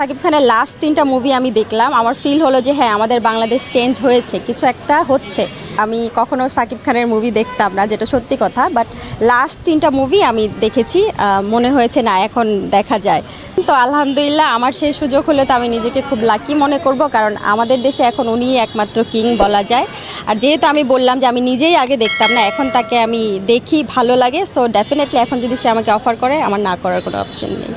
সাকিব খানের লাস্ট তিনটা মুভি আমি দেখলাম। আমার ফিল হলো যে হ্যাঁ আমাদের বাংলাদেশ চেঞ্জ হয়েছে, কিছু একটা হচ্ছে। আমি কখনো সাকিব খানের মুভি দেখতাম না, যেটা সত্যি কথা বাট লাস্ট তিনটা মুভি আমি দেখেছি মনে হয়েছে, না, এখন দেখা যায়। তো আলহামদুলিল্লাহ, আমার সেই সুযোগ হলে তো আমি নিজেকে খুব লাকি মনে করব, কারণ আমাদের দেশে এখন উনি একমাত্র কিং বলা যায়। আর যেহেতু আমি বললাম যে, আমি নিজেই আগে দেখতাম না, এখন তাকে আমি দেখি, ভালো লাগে। সো ডেফিনেটলি এখন যদি সে আমাকে অফার করে, আমার না করার কোনো অপশন নেই।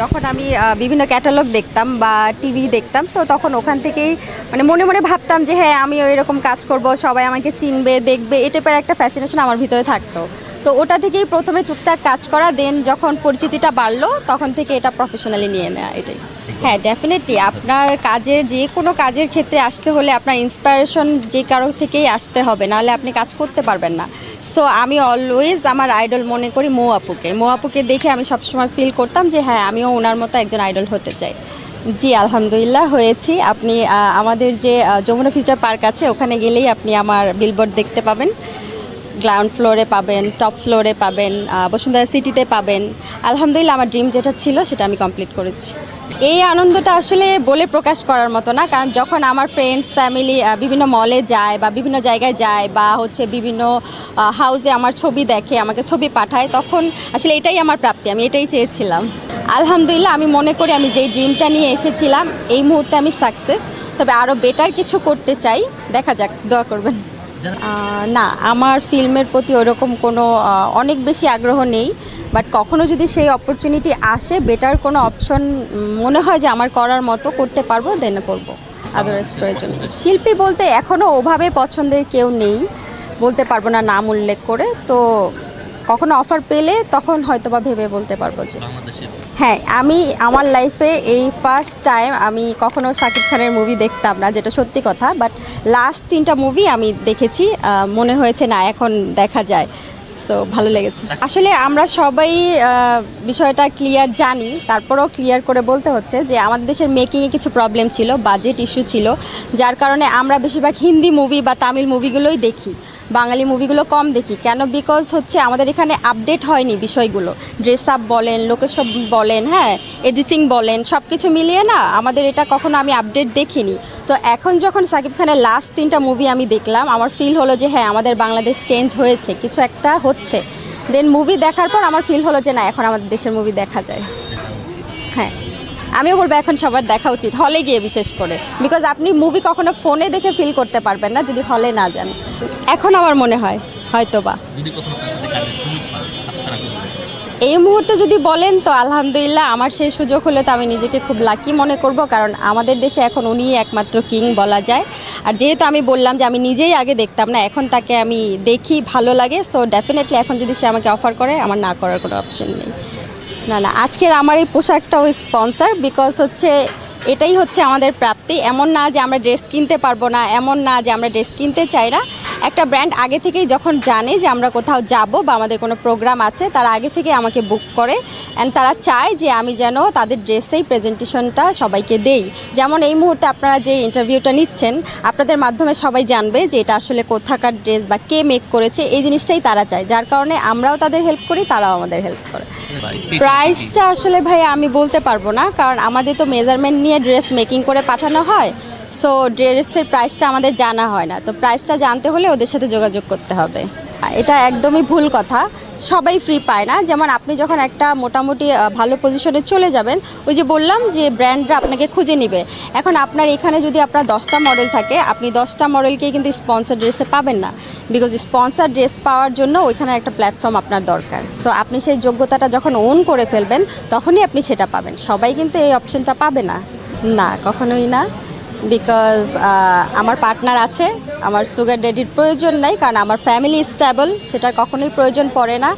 যখন আমি বিভিন্ন ক্যাটালগ দেখতাম বা টিভি দেখতাম, তো তখন ওখান থেকেই মানে মনে মনে ভাবতাম যে হ্যাঁ আমিও এরকম কাজ করব, সবাই আমাকে চিনবে, দেখবে এই টাইপের একটা ফ্যাসিনেশন আমার ভিতরে থাকতো। তো ওটা থেকেই প্রথমে টুকটাক কাজ করা দেন যখন পরিচিতিটা বাড়লো, তখন থেকে এটা প্রফেশনালি নিয়ে নেওয়া এটাই। হ্যাঁ ডেফিনেটলি আপনার কাজের, যে কোনো কাজের ক্ষেত্রে আসতে হলে আপনার ইন্সপিরেশন যে কারও থেকেই আসতে হবে, নাহলে আপনি কাজ করতে পারবেন না। সো আমি অলওয়েজ আমার আইডল মনে করি মৌ আপুকে মৌ আপুকে দেখে আমি সবসময় ফিল করতাম যে হ্যাঁ আমিও ওনার মতো একজন আইডল হতে চাই। জি, আলহামদুলিল্লাহ, হয়েছি। আপনি আমাদের যে যমুনা ফিউচার পার্ক আছে, ওখানে গেলেই আপনি আমার বিলবোর্ড দেখতে পাবেন। গ্রাউন্ড ফ্লোরে পাবেন টপ ফ্লোরে পাবেন বসুন্ধরা সিটিতে পাবেন। আলহামদুলিল্লাহ, আমার ড্রিম যেটা ছিল, সেটা আমি কমপ্লিট করেছি। এই আনন্দটা আসলে বলে প্রকাশ করার মতো না কারণ যখন আমার ফ্রেন্ডস ফ্যামিলি বিভিন্ন মলে যায় বা বিভিন্ন জায়গায় যায় বা হচ্ছে বিভিন্ন হাউসে আমার ছবি দেখে আমাকে ছবি পাঠায় তখন আসলে এটাই আমার প্রাপ্তি আমি এটাই চেয়েছিলাম। আলহামদুলিল্লাহ আমি মনে করি আমি যেই ড্রিমটা নিয়ে এসেছিলাম এই মুহূর্তে আমি সাকসেস তবে আরও বেটার কিছু করতে চাই দেখা যাক দোয়া করবেন। না আমার ফিল্মের প্রতি ওরকম কোনো অনেক বেশি আগ্রহ নেই বাট কখনো যদি সেই অপরচুনিটি আসে বেটার কোনো অপশন মনে হয় যে আমার করার মতো করতে পারব দেন করব আদারওয়াইজ প্রয়োজন শিল্পী বলতে এখনও ওভাবে পছন্দের কেউ নেই বলতে পারব না নাম উল্লেখ করে। তো কখনো অফার পেলে তখন হয়তো বা ভেবে বলতে পারব যে হ্যাঁ আমি আমার লাইফে এই ফার্স্ট টাইম আমি কখনো সাকিব খানের মুভি দেখতাম না যেটা সত্যি কথা। বাট লাস্ট তিনটা মুভি আমি দেখেছি মনে হয়েছে না এখন দেখা যায়। সো ভালো লেগেছে। আসলে আমরা সবাই বিষয়টা ক্লিয়ার জানি। তারপরেও ক্লিয়ার করে বলতে হচ্ছে যে, আমাদের দেশের মেকিংয়ে কিছু প্রবলেম ছিল বাজেট ইস্যু ছিল, যার কারণে আমরা বেশিরভাগ হিন্দি মুভি বা তামিল মুভিগুলোই দেখি। বাঙালি মুভিগুলো কম দেখি। কেন? বিকজ হচ্ছে আমাদের এখানে আপডেট হয়নি বিষয়গুলো। ড্রেস আপ বলেন লোকেশন বলেন হ্যাঁ? এডিটিং বলেন সব কিছু মিলিয়ে না আমাদের এটা কখনো আমি আপডেট দেখিনি। তো এখন যখন সাকিব খানের লাস্ট তিনটা মুভি আমি দেখলাম, আমার ফিল হলো যে হ্যাঁ আমাদের বাংলাদেশ চেঞ্জ হয়েছে, কিছু একটা হচ্ছে। দেন মুভি দেখার পর আমার ফিল হলো যে না, এখন আমাদের দেশের মুভি দেখা যায়। হ্যাঁ। আমিও বলব এখন সবার দেখা উচিত হলে গিয়ে বিশেষ করে। বিকজ আপনি মুভি কখনো ফোনে দেখে ফিল করতে পারবেন না যদি হলে না যান। এখন আমার মনে হয় হয়তো বা এই মুহূর্তে যদি বলেন তো আলহামদুলিল্লাহ আমার সেই সুযোগ হলে তো আমি নিজেকে খুব লাকি মনে করব কারণ আমাদের দেশে এখন উনি একমাত্র কিং বলা যায়। আর যেহেতু আমি বললাম যে আমি নিজেই আগে দেখতাম না এখন তাকে আমি দেখি ভালো লাগে। সো ডেফিনেটলি এখন যদি সে আমাকে অফার করে আমার না করার কোনো অপশন নেই। না না আজকের আমার এই পোশাকটাও স্পন্সার বিকজ হচ্ছে এটাই হচ্ছে আমাদের প্রাপ্তি। এমন না যে আমরা ড্রেস কিনতে পারব না, এমন না যে আমরা ড্রেস কিনতে চাই না। একটা ব্র্যান্ড আগে থেকেই যখন জানে যে আমরা কোথাও যাব বা আমাদের কোনো প্রোগ্রাম আছে তারা আগে থেকে আমাকে বুক করে। অ্যান্ড তারা চায় যে আমি যেন তাদের ড্রেসেই প্রেজেন্টেশনটা সবাইকে দেই। যেমন এই মুহূর্তে আপনারা যে ইন্টারভিউটা নিচ্ছেন আপনাদের মাধ্যমে সবাই জানবে যে এটা আসলে কোথাকার ড্রেস বা কে মেক করেছে এই জিনিসটাই তারা চায়। যার কারণে আমরাও তাদের হেল্প করি তারাও আমাদের হেল্প করে। প্রাইসটা আসলে ভাই আমি বলতে পারব না কারণ আমাদের তো মেজারমেন্ট নিয়ে ড্রেস মেকিং করে পাঠানো হয়। সো ড্রেসের প্রাইসটা আমাদের জানা হয় না। তো প্রাইসটা জানতে হলে ওদের সাথে যোগাযোগ করতে হবে। এটা একদমই ভুল কথা। সবাই ফ্রি পায় না। যেমন আপনি যখন একটা মোটামুটি ভালো পজিশনে চলে যাবেন, ওই যে বললাম যে ব্র্যান্ডরা আপনাকে খুঁজে নিবে। এখন আপনার এখানে যদি আপনার দশটা মডেল থাকে, আপনি দশটা মডেলকেই কিন্তু স্পন্সার ড্রেসে পাবেন না। বিকজ স্পন্সার ড্রেস পাওয়ার জন্য ওইখানে একটা প্ল্যাটফর্ম আপনার দরকার। সো আপনি সেই যোগ্যতাটা যখন ওন করে ফেলবেন, তখনই আপনি সেটা পাবেন। সবাই কিন্তু এই অপশনটা পাবে না। না, কখনোই না। বিকজ আমার পার্টনার আছে, আমার সুগার ডেডির প্রয়োজন নাই, কারণ আমার ফ্যামিলি স্টেবল সেটা কখনোই প্রয়োজন পড়ে না।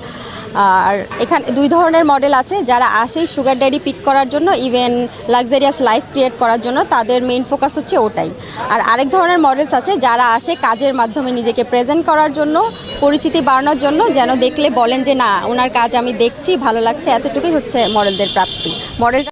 আর এখানে দুই ধরনের মডেল আছে, যারা আসে সুগার ড্যাডি পিক করার জন্য ইভেন লাক্সারিয়াস লাইফ ক্রিয়েট করার জন্য, তাদের মেইন ফোকাস হচ্ছে ওটাই। আর আরেক ধরনের মডেলস আছে, যারা আসে কাজের মাধ্যমে নিজেকে প্রেজেন্ট করার জন্য, পরিচিতি বাড়ানোর জন্য, যেন দেখলে বলেন যে, না, ওনার কাজ আমি দেখছি, ভালো লাগছে। এতটুকুই হচ্ছে মডেলদের প্রাপ্তি। মডেল